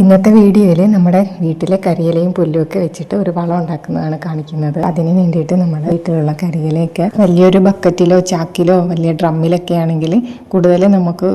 ഇന്നത്തെ വീഡിയോയിൽ നമ്മുടെ വീട്ടിലെ കരിയിലയും പുല്ലും ഒക്കെ വെച്ചിട്ട് ഒരു വളം ഉണ്ടാക്കുന്നതാണ് കാണിക്കുന്നത്. അതിന് വേണ്ടിയിട്ട് നമ്മുടെ വീട്ടിലുള്ള കരിയിലയൊക്കെ വലിയൊരു ബക്കറ്റിലോ ചാക്കിലോ വലിയ ഡ്രമ്മിലൊക്കെ ആണെങ്കിൽ കൂടുതൽ നമുക്ക്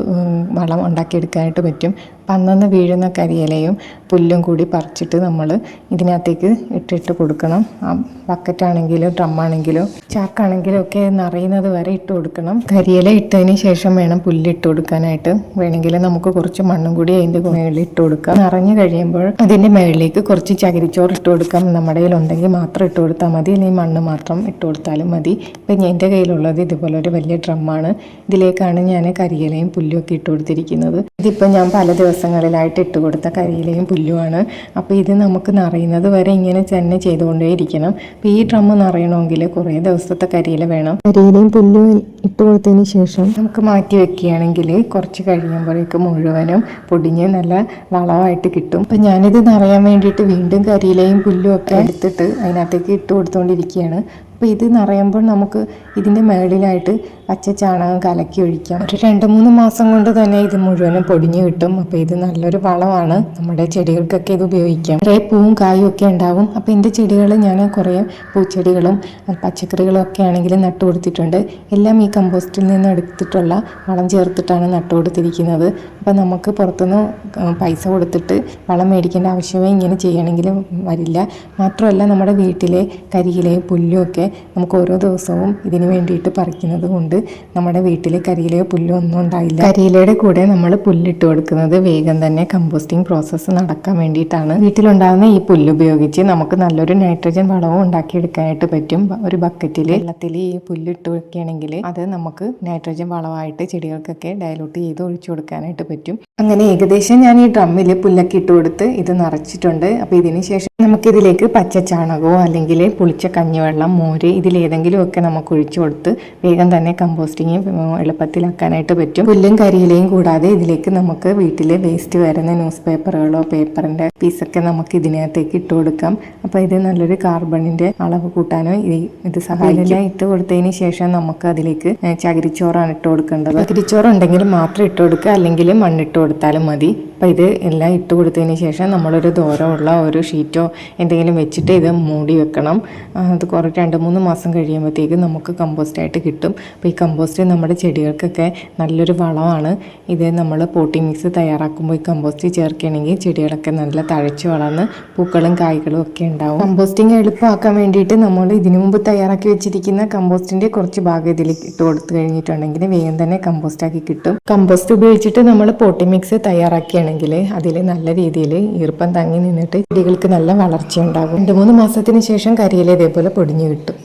വളം ഉണ്ടാക്കിയെടുക്കാനായിട്ട് പറ്റും. അന്നന്ന് വീഴുന്ന കരിയിലയും പുല്ലും കൂടി പറിച്ചിട്ട് നമ്മൾ ഇതിനകത്തേക്ക് ഇട്ടിട്ട് കൊടുക്കണം. ആ ബക്കറ്റാണെങ്കിലും ഡ്രമ്മാണെങ്കിലും ചാക്കാണെങ്കിലും ഒക്കെ നിറയുന്നത് വരെ ഇട്ട് കൊടുക്കണം. കരിയില ഇട്ടതിന് ശേഷം വേണം പുല്ല് ഇട്ട് കൊടുക്കാനായിട്ട്. വേണമെങ്കിൽ നമുക്ക് കുറച്ച് മണ്ണും കൂടി അതിന്റെ മേളിൽ ഇട്ട് കൊടുക്കാം. നിറഞ്ഞു കഴിയുമ്പോൾ അതിന്റെ മേളിലേക്ക് കുറച്ച് ചകിരിച്ചോറ് ഇട്ട് കൊടുക്കാം. നമ്മുടെ കയ്യിലുണ്ടെങ്കിൽ മാത്രം ഇട്ട് കൊടുത്താൽ മതി. അല്ലെങ്കിൽ മണ്ണ് മാത്രം ഇട്ട് കൊടുത്താലും മതി. ഇപ്പം എന്റെ കയ്യിലുള്ളത് ഇതുപോലെ ഒരു വലിയ ഡ്രമ്മാണ്. ഇതിലേക്കാണ് ഞാൻ കരിയിലയും പുല്ലും ഒക്കെ ഇട്ട് കൊടുത്തിരിക്കുന്നത്. ഇതിപ്പോൾ ഞാൻ പല ദിവസങ്ങളിലായിട്ട് ഇട്ട് കൊടുത്ത കരിയിലയും പുല്ലുമാണ്. അപ്പോൾ ഇത് നമുക്ക് നിറയുന്നത് വരെ ഇങ്ങനെ തന്നെ ചെയ്തുകൊണ്ടേ ഇരിക്കണം. അപ്പോൾ ഈ ഡ്രമ്മ് നിറയണമെങ്കിൽ കുറേ ദിവസത്തെ കരിയില വേണം. കരിയിലയും പുല്ലും ഇട്ട് കൊടുത്തതിന് ശേഷം നമുക്ക് മാറ്റി വെക്കുകയാണെങ്കിൽ കുറച്ച് കഴിയുമ്പോഴേക്ക് മുഴുവനും പൊടിഞ്ഞ് നല്ല വളമായിട്ട് കിട്ടും. അപ്പം ഞാനിത് നിറയാൻ വേണ്ടിയിട്ട് വീണ്ടും കരിയിലയും പുല്ലും ഒക്കെ എടുത്തിട്ട് അതിനകത്തേക്ക് ഇട്ട് കൊടുത്തുകൊണ്ടിരിക്കുകയാണ്. അപ്പോൾ ഇത് നിറയുമ്പോൾ നമുക്ക് ഇതിന്റെ മുകളിലായിട്ട് പച്ച ചാണകം കലക്കി ഒഴിക്കാം. ഒരു രണ്ട് മൂന്ന് മാസം കൊണ്ട് തന്നെ ഇത് മുഴുവനും പൊടിഞ്ഞു കിട്ടും. അപ്പോൾ ഇത് നല്ലൊരു വളമാണ്. നമ്മുടെ ചെടികൾക്കൊക്കെ ഇത് ഉപയോഗിക്കാം. കുറേ പൂവും കായും ഒക്കെ ഉണ്ടാവും. അപ്പോൾ എന്റെ ചെടികൾ ഞാൻ കുറേ പൂച്ചെടികളും പച്ചക്കറികളും ഒക്കെ ആണെങ്കിലും നട്ടു കൊടുത്തിട്ടുണ്ട്. എല്ലാം ഈ കമ്പോസ്റ്റിൽ നിന്ന് എടുത്തിട്ടുള്ള വളം ചേർത്തിട്ടാണ് നട്ടു കൊടുത്തിരിക്കുന്നത്. അപ്പോൾ നമുക്ക് പുറത്തുനിന്ന് പൈസ കൊടുത്തിട്ട് വളം മേടിക്കേണ്ട ആവശ്യമേ ഇങ്ങനെ ചെയ്യണമെങ്കിൽ വരില്ല. മാത്രമല്ല നമ്മുടെ വീട്ടിലെ കരിയിലെ പുല്ലും ഒക്കെ നമുക്ക് ഓരോ ദിവസവും ഇതിന് വേണ്ടിയിട്ട് പറിക്കുന്നത് കൊണ്ട് നമ്മുടെ വീട്ടിൽ കരിയിലയോ പുല്ലോ ഒന്നും ഉണ്ടായില്ല. കരിയിലയുടെ കൂടെ നമ്മൾ പുല്ലിട്ട് കൊടുക്കുന്നത് വേഗം തന്നെ കമ്പോസ്റ്റിംഗ് പ്രോസസ്സ് നടക്കാൻ വേണ്ടിയിട്ടാണ്. വീട്ടിലുണ്ടാകുന്ന ഈ പുല്ല് ഉപയോഗിച്ച് നമുക്ക് നല്ലൊരു നൈട്രജൻ വളവും ഉണ്ടാക്കിയെടുക്കാനായിട്ട് പറ്റും. ഒരു ബക്കറ്റിൽ വെള്ളത്തിൽ ഈ പുല്ലിട്ട് വെക്കുകയാണെങ്കിൽ അത് നമുക്ക് നൈട്രജൻ വളമായിട്ട് ചെടികൾക്കൊക്കെ ഡയലൂട്ട് ചെയ്ത് ഒഴിച്ചു കൊടുക്കാനായിട്ട് പറ്റും. അങ്ങനെ ഏകദേശം ഞാൻ ഈ ഡ്രമ്മിൽ പുല്ലൊക്കെ ഇട്ട് കൊടുത്ത് ഇത് നിറച്ചിട്ടുണ്ട്. അപ്പോൾ ഇതിന് ശേഷം നമുക്കിതിലേക്ക് പച്ച ചാണകമോ അല്ലെങ്കിൽ പുളിച്ച കഞ്ഞിവെള്ളം മോര് ഇതിലേതെങ്കിലും ഒക്കെ നമുക്ക് ഒഴിച്ചു കൊടുത്ത് വേഗം തന്നെ കമ്പോസ്റ്റിങ് എളുപ്പത്തിലാക്കാനായിട്ട് പറ്റും. പുല്ലും കരിയിലയും കൂടാതെ ഇതിലേക്ക് നമുക്ക് വീട്ടിലെ വേസ്റ്റ് വരുന്ന ന്യൂസ് പേപ്പറുകളോ പേപ്പറിന്റെ പീസൊക്കെ നമുക്ക് ഇതിനകത്തേക്ക് ഇട്ട് കൊടുക്കാം. അപ്പോൾ ഇത് നല്ലൊരു കാർബണിന്റെ അളവ് കൂട്ടാനോ ഇത് ഇത് സഹായിക്കും. ഇട്ട് കൊടുത്തതിന് ശേഷം നമുക്ക് അതിലേക്ക് ചകിരിച്ചോറാണ് ഇട്ട് കൊടുക്കേണ്ടത്. ചകിരിച്ചോറുണ്ടെങ്കിൽ മാത്രം ഇട്ട് കൊടുക്കുക. അല്ലെങ്കിൽ മണ്ണിട്ട് കൊടുത്താലും മതി. അപ്പോൾ ഇത് എല്ലാം ഇട്ട് കൊടുത്തതിന് ശേഷം നമ്മളൊരു ദൂരമുള്ള ഒരു ഷീറ്റോ എന്തെങ്കിലും വെച്ചിട്ട് ഇത് മൂടി വെക്കണം. അത് കുറേ രണ്ട് മൂന്ന് മാസം കഴിയുമ്പോഴത്തേക്ക് നമുക്ക് കമ്പോസ്റ്റായിട്ട് കിട്ടും. അപ്പോൾ ഈ കമ്പോസ്റ്റ് നമ്മുടെ ചെടികൾക്കൊക്കെ നല്ലൊരു വളമാണ്. ഇത് നമ്മൾ പോട്ടി മിക്സ് തയ്യാറാക്കുമ്പോൾ ഈ കമ്പോസ്റ്റ് ചേർക്കുകയാണെങ്കിൽ ചെടികളൊക്കെ നല്ല തഴച്ച് വളർന്ന് പൂക്കളും കായ്കളും ഒക്കെ ഉണ്ടാവും. കമ്പോസ്റ്റിംഗ് എളുപ്പമാക്കാൻ വേണ്ടിയിട്ട് നമ്മൾ ഇതിനു മുമ്പ് തയ്യാറാക്കി വെച്ചിരിക്കുന്ന കമ്പോസ്റ്റിന്റെ കുറച്ച് ഭാഗം ഇതിൽ ഇട്ട് കൊടുത്തു കഴിഞ്ഞിട്ടുണ്ടെങ്കിൽ വേഗം തന്നെ കമ്പോസ്റ്റാക്കി കിട്ടും. കമ്പോസ്റ്റ് ഉപയോഗിച്ചിട്ട് നമ്മൾ പോട്ടി മിക്സ് തയ്യാറാക്കിയാണെങ്കിൽ അതിൽ നല്ല രീതിയിൽ ഈർപ്പം തങ്ങി നിന്നിട്ട് ചെടികൾക്ക് നല്ല വളർച്ച ഉണ്ടാകും രണ്ട് മൂന്ന് മാസത്തിന് ശേഷം കരിയില ഇതേപോലെ പൊടിഞ്ഞു കിട്ടും.